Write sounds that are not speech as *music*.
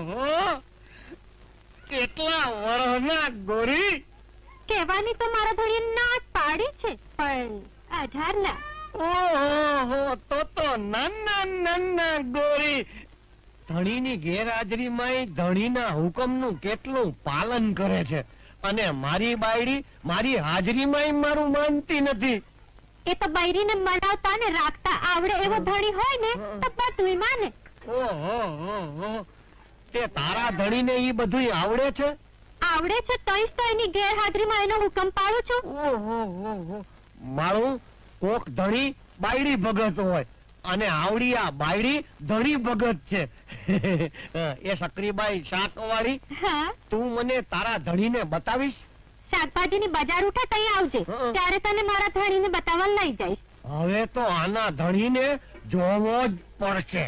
ઓહો! કેટલા વર્ષના ગોરી! કહેવાની તો મારા ધણીએ ના પાડી છે પણ અઢાર ના. ઓહો તો તો નાના નાના ગોરી! ધણીની ગેરહાજરીમાં ધણીના હુકમનું કેટલું પાલન કરે છે અને મારી બાયડી મારી હાજરીમાં મારું માનતી નથી. એ તો બાયરીને મનાવતા ને રાખતા આવડે એવો ધણી હોય ને તો બધુંય માને. ઓહો. તે તારા ધણીને ઈ બધું આવડે છે? આવડે છે તોય તો એની ગેરહાજરીમાં એનો હુકમ પાડું છું. ઓહો ઓહો મારું કોક ધણી બાયડી ભગત હોય અને આવડી આ બાયડી ધણી ભગત છે. *laughs* એ સક્રીબાઈ શાકવાળી તું મને તારા ધણીને બતાવીશ? શાકભાજીની બજાર ઉઠે તઈ આવજે. ત્યારે તને મારા ધણીને બતાવવા લઈ જઈશ. હવે તો આના ધણીને જોવો જ પડશે.